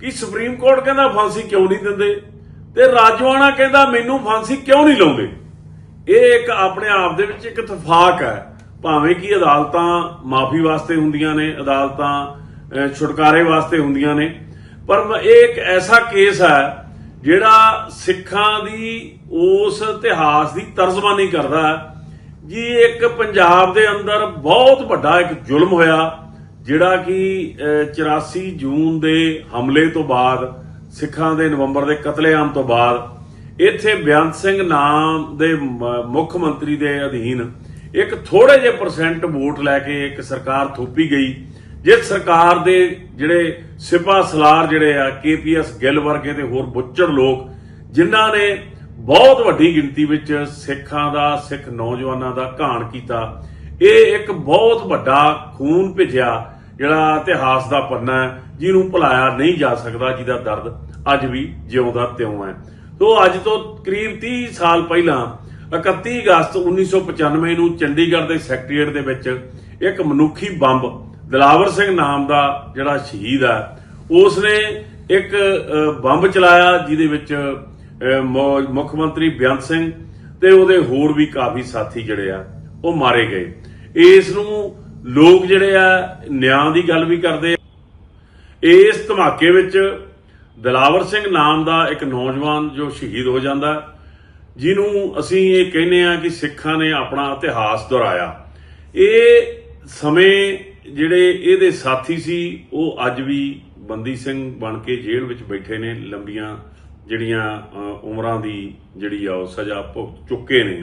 ਕਿ supreme court ਕਹਿੰਦਾ ਫਾਂਸੀ ਕਿਉਂ ਨਹੀਂ ਦਿੰਦੇ? ਤੇ ਰਾਜਵਾਨਾ ਕਹਿੰਦਾ ਮੈਨੂੰ ਫਾਂਸੀ ਕਿਉਂ ਨਹੀਂ ਲਾਉਂਦੇ? ਇਹ ਇੱਕ ਆਪਣੇ ਆਪ ਦੇ ਵਿੱਚ ਇੱਕ ਇਤਫਾਕ ਹੈ। ਭਾਵੇਂ ਕਿ ਅਦਾਲਤਾਂ ਮਾਫੀ ਵਾਸਤੇ ਹੁੰਦੀਆਂ ਨੇ, ਅਦਾਲਤਾਂ ਛੁਟਕਾਰੇ ਵਾਸਤੇ ਹੁੰਦੀਆਂ ਨੇ, ਪਰ ਇਹ ਇੱਕ ਐਸਾ ਕੇਸ ਹੈ ਜਿਹੜਾ ਸਿੱਖਾਂ ਦੀ ਉਸ ਇਤਿਹਾਸ ਦੀ ਤਰਜਮਾਨੀ ਕਰਦਾ ਹੈ, ਜੀ ਇੱਕ ਪੰਜਾਬ ਦੇ ਅੰਦਰ ਬਹੁਤ ਵੱਡਾ ਇੱਕ ਜ਼ੁਲਮ ਹੋਇਆ। ਜਿਹੜਾ ਕਿ ਅਹ, 84 ਜੂਨ ਦੇ ਹਮਲੇ ਤੋਂ ਬਾਅਦ ਸਿੱਖਾਂ ਦੇ ਨਵੰਬਰ ਦੇ ਕਤਲੇਆਮ ਤੋਂ ਬਾਅਦ ਇੱਥੇ ਬਿਆੰਤ ਸਿੰਘ ਨਾਮ ਦੇ ਮੁੱਖ ਮੰਤਰੀ ਦੇ ਅਧੀਨ ਇੱਕ ਥੋੜੇ ਜਿਹੇ ਪਰਸੈਂਟ ਵੋਟ ਲੈ ਕੇ ਇੱਕ ਸਰਕਾਰ ਥੋਪੀ ਗਈ ਜਿਸ ਸਰਕਾਰ ਦੇ ਜਿਹੜੇ ਸਿਪਾ ਸਲਾਰ ਜਿਹੜੇ ਆ ਕੇਪੀਐਸ ਗਿੱਲ ਵਰਗੇ ਤੇ ਹੋਰ ਬੁੱਚੜ ਲੋਕ ਜਿਨ੍ਹਾਂ ਨੇ ਬਹੁਤ ਵੱਡੀ ਗਿਣਤੀ ਵਿੱਚ ਸਿੱਖਾਂ ਦਾ ਸਿੱਖ ਨੌਜਵਾਨਾਂ ਦਾ ਘਾਣ ਕੀਤਾ ਇਹ ਇੱਕ ਬਹੁਤ ਵੱਡਾ ਖੂਨ ਭਿੱਜਿਆ ਜਿਹੜਾ ਇਤਿਹਾਸ ਦਾ ਪੰਨਾ ਹੈ, ਜਿਹਨੂੰ ਭੁਲਾਇਆ ਨਹੀਂ ਜਾ ਸਕਦਾ, ਜਿਹਦਾ ਦਰਦ ਅੱਜ ਵੀ ਜਿਉਂਦਾ ਤਿਉਂ ਹੈ। ਤੋਂ ਅੱਜ ਤੋਂ ਕਰੀਬ 30 ਸਾਲ ਪਹਿਲਾਂ 31 ਅਗਸਤ 1995 ਨੂੰ ਚੰਡੀਗੜ੍ਹ ਦੇ ਸੈਕਟਰੀਏਟ ਦੇ ਵਿੱਚ ਇੱਕ ਮਨੁੱਖੀ ਬੰਬ ਦਲਾਵਰ ਸਿੰਘ ਨਾਮ ਦਾ ਜਿਹੜਾ ਸ਼ਹੀਦ ਹੈ ਉਸ ਨੇ ਇੱਕ ਬੰਬ ਚਲਾਇਆ ਜਿਹਦੇ ਵਿੱਚ ਮੁੱਖ ਮੰਤਰੀ ਬੇਅੰਤ ਸਿੰਘ ਤੇ ਉਹਦੇ ਹੋਰ ਵੀ ਕਾਫੀ ਸਾਥੀ ਜਿਹੜੇ ਆ, ਉਹ ਮਾਰੇ ਗਏ। ਇਸ ਨੂੰ ਲੋਕ ਜਿਹੜੇ ਆ, ਨਿਆਂ ਦੀ ਗੱਲ ਵੀ ਕਰਦੇ ਇਸ ਧਮਾਕੇ ਵਿੱਚ ਦਲਾਵਰ ਸਿੰਘ ਨਾਮ ਦਾ ਇੱਕ ਨੌਜਵਾਨ ਜੋ ਸ਼ਹੀਦ ਹੋ ਜਾਂਦਾ, ਜਿਹਨੂੰ ਅਸੀਂ ਇਹ ਕਹਿੰਦੇ ਆ ਕਿ ਸਿੱਖਾਂ ਨੇ ਆਪਣਾ ਇਤਿਹਾਸ ਦੁਹਰਾਇਆ। ਇਹ ਸਮੇਂ ਜਿਹੜੇ ਇਹਦੇ ਸਾਥੀ ਸੀ, ਉਹ ਅੱਜ ਵੀ ਬੰਦੀ ਸਿੰਘ ਬਣ ਕੇ ਜੇਲ੍ਹ ਵਿੱਚ ਬੈਠੇ ਨੇ, ਲੰਬੀਆਂ ਜਿਹੜੀਆਂ ਉਮਰਾਂ ਦੀ ਜਿਹੜੀ ਆ, ਉਹ ਸਜ਼ਾ ਭੁਗਤ ਚੁੱਕੇ ਨੇ।